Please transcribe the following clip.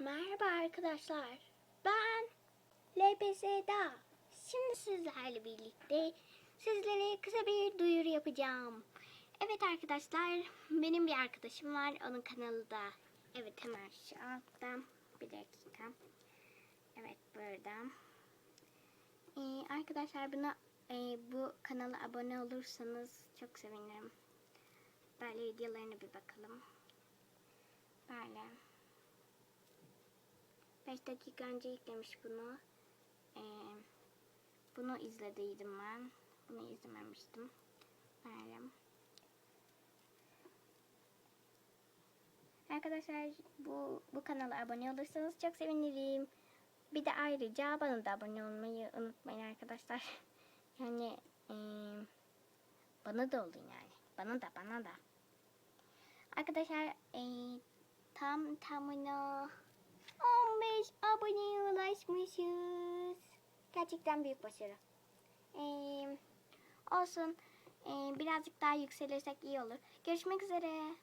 Merhaba arkadaşlar. Ben LPS'da. Şimdi sizlerle birlikte sizlere kısa bir duyuru yapacağım. Evet arkadaşlar, benim bir arkadaşım var. Onun kanalı da evet hemen şu altta. Bir dakika. Evet burada. Ee, arkadaşlar buna e, bu kanala abone olursanız çok sevinirim. Böyle videolarına bir bakalım. Böyle. 5 dakika önce yüklemiş bunu. Ee, bunu izlediydim ben. Bunu izlememiştim. Böyle. Arkadaşlar bu bu kanala abone olursanız çok sevinirim. Bir de ayrıca bana da abone olmayı unutmayın arkadaşlar. Yani ee, bana da olun yani. Bana da bana da. Arkadaşlar ee, tam tamına Gerçekten büyük başarı. Ee, olsun. Ee, birazcık daha yükselirsek iyi olur. Görüşmek üzere.